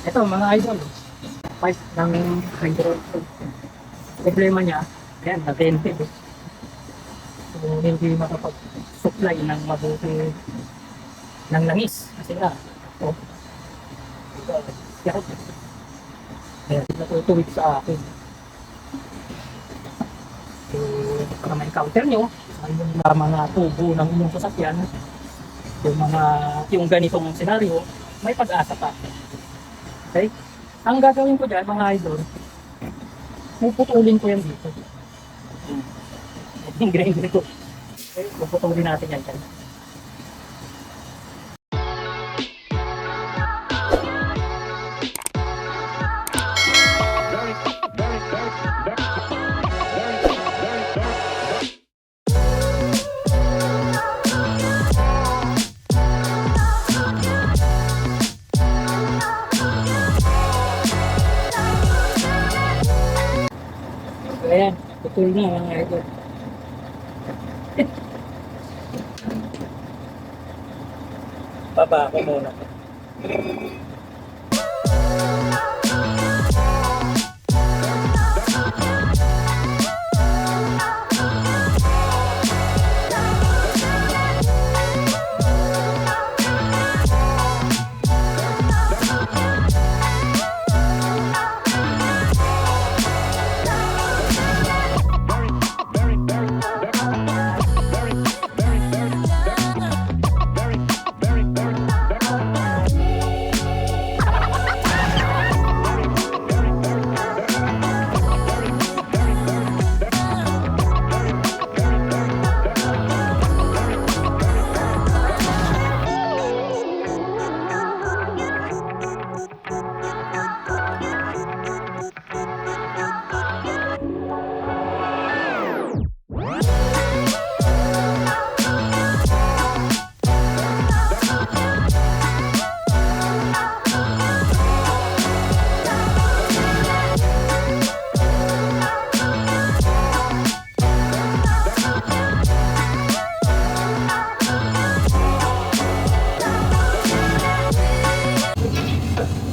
Ito mga idol, pipe ng hydro. Problema niya, yan, na-dented. eh. So, hindi makapag-supply ng mabuti ng langis. Kasi nga, oh, ito, yakot. Ayan, natutuwid sa akin. So, para ma-encounter nyo, sa yung mga tubo ng inyong sasakyan, yung mga, yung ganitong senaryo, may pag-asa pa. Okay? Ang gagawin ko dyan, mga idol, puputulin ko yan dito. Hmm. Grinder ko. Okay, puputulin natin yan dyan. Ayan, putol na mga idol. Baba ako muna.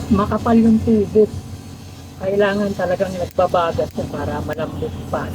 Makapal yung tubo. Kailangan talagang nagbabagat para malambot pa.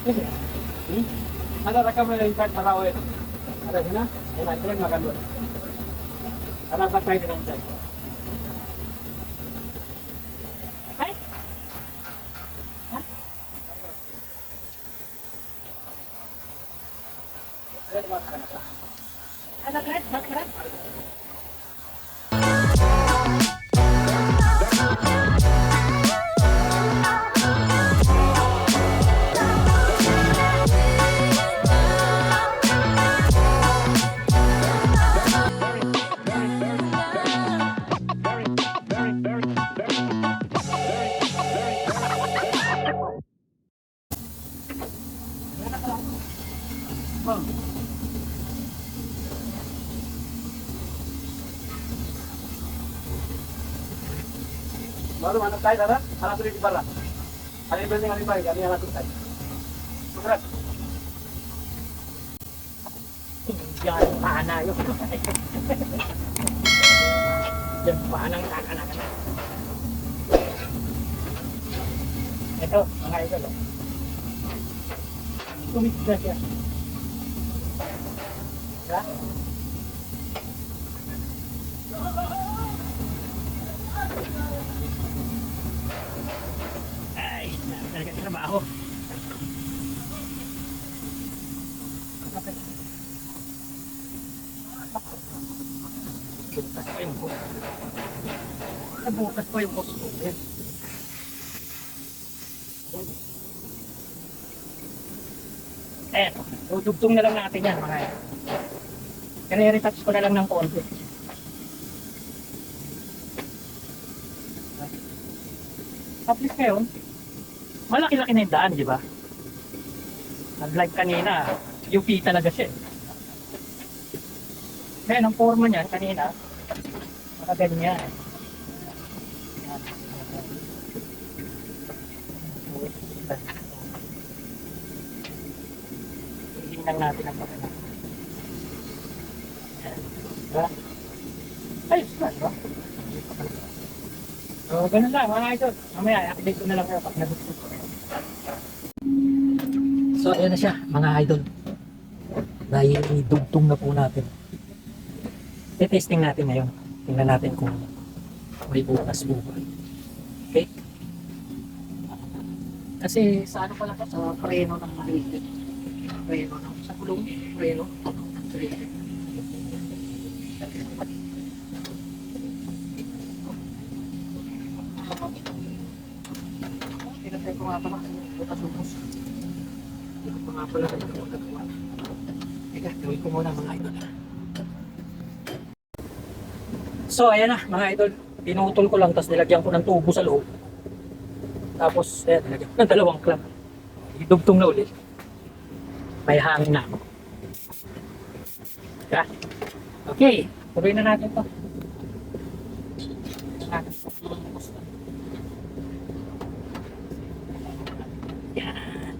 Ada rekam dari Insight Sarawak. Ada sana, enak keren makan dulu. Karena saya kaya dengan Insight. Baru mana tayo dara? Anak sulit di bara. Ano yung building alibay? Kami ang natutan. Sugrat. Yan, pana yun. Yan, panang kakana ka na. Ito, mga idol. oh. Tumigil na siya. Diba? Ay, talaga trabaho. Bukas pa yung book. Nabukas pa yung book ko. Yan. Dudugtong na lang natin yan mga yan. Kaya-retouch ko na lang ng konti. At least ngayon, malaki-laki na yung daan, di ba? Unlike kanina, UP talaga siya. Kaya ang forma niyan kanina, mga Tingnan natin ang pagkana. Diba? Ayos diba? So, ganun lang mga idol. Mamaya, i-update ko na lang kayo pag nagustuhan ko. So, ayan na siya, mga idol. Naidugtong na po natin. I-testing natin ngayon. Tingnan natin kung may bukas ba. Okay? Kasi sa ano pala? Sa preno ng maliit. Preno ng sa kulong. Preno. Preno. Tinatay ko nga pala. Bukas-bukas. Hindi ko nga pala ako nagawa. Teka, gawin ko muna mga idol. So, ayan na mga idol. Pinutol ko lang, tapos nilagyan ko ng tubo sa loob. Tapos, ayan, nilagyan ko ng dalawang clamp. Idugtong na ulit. May hangin na. Yeah. Okay, tuloy na natin to. Yan.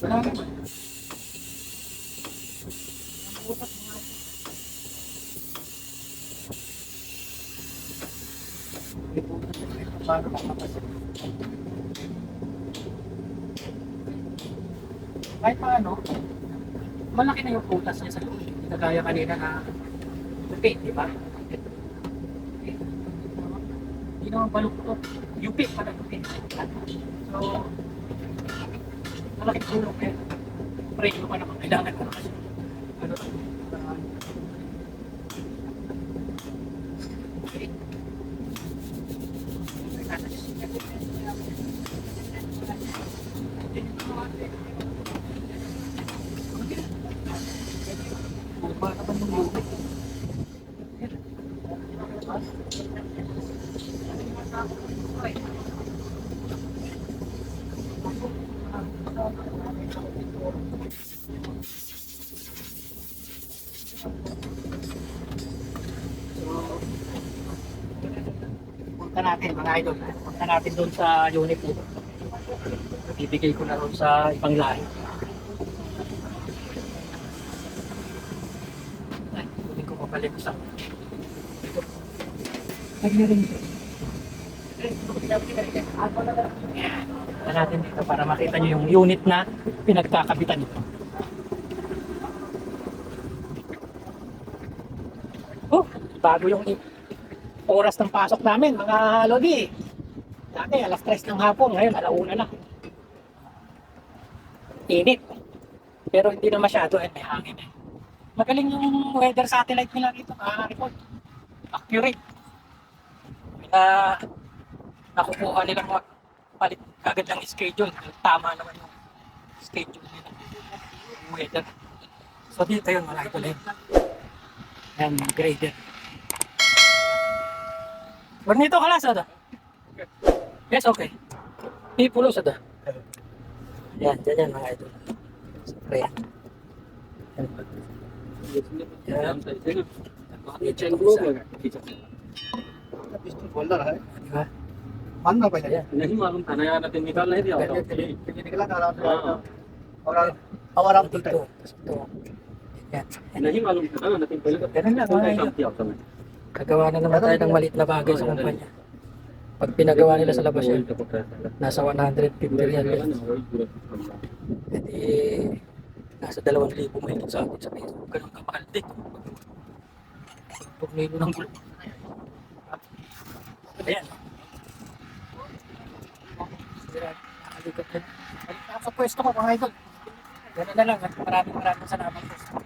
Wala naman. Ang utak nga. May butas na. Paano makapasok? Kahit paano, malaki na yung putas niya sa loob. Hindi kagaya kanina na lupi, di ba? Hindi naman baluktot. Yupi pala lupi. So, malaking tulong eh. Preno pa naman kailangan ko na kasi. Ano, uh, okay. Bumaba naman yung lubid. Punta natin mga idol. Punta natin doon sa unit nito. Bibigay ko na doon sa ibang lahi. Ay, hindi ko mabalik sa ito. Lagyan rin ito. Punta natin dito para makita nyo yung unit na pinagkakabitan nito. Oh, bago yung oras ng pasok namin, mga lodi. Dati, alas 3 ng hapon, ngayon, alauna na. Init. Pero hindi na masyado, eh, may hangin eh. Magaling yung weather satellite nila dito, nakaka-report. Accurate. Na nakukuha nilang mag palit agad ng schedule. Tama naman yung schedule nila. Yung weather. So dito yun, mga idol eh. Yan, grader. Bonito ka lang, Sada. Yes, okay. Pipulo, Sada. Yan, dyan yan, mga idol. Siyempre yan. Yan. Yan. Chain group लगा pistol holder है Di ba? मानना पहले Ayan. नहीं मालूम था नया नया निकाल नहीं दिया Ganyan, होता ganyan. फिर निकला था आराम से हाँ। और और आराम से Dito. Tapos ito. Yan. नहीं मालूम था ना नथिंग पहले तो Ganun lang, कोई mga काम idol. किया होता मैं Gagawa na naman tayo ng maliit na bagay sa kumpanya. Pag pinagawa nila sa labas yan, nasa 150 real yan. Hindi, nasa 2,000 mahigit sa atin sa peso. Ganun kamahal din. Tornado ng gulo. Ayan. Nakalikat sa pwesto ko mga idol. Ganun na lang. at Maraming maraming salamat po.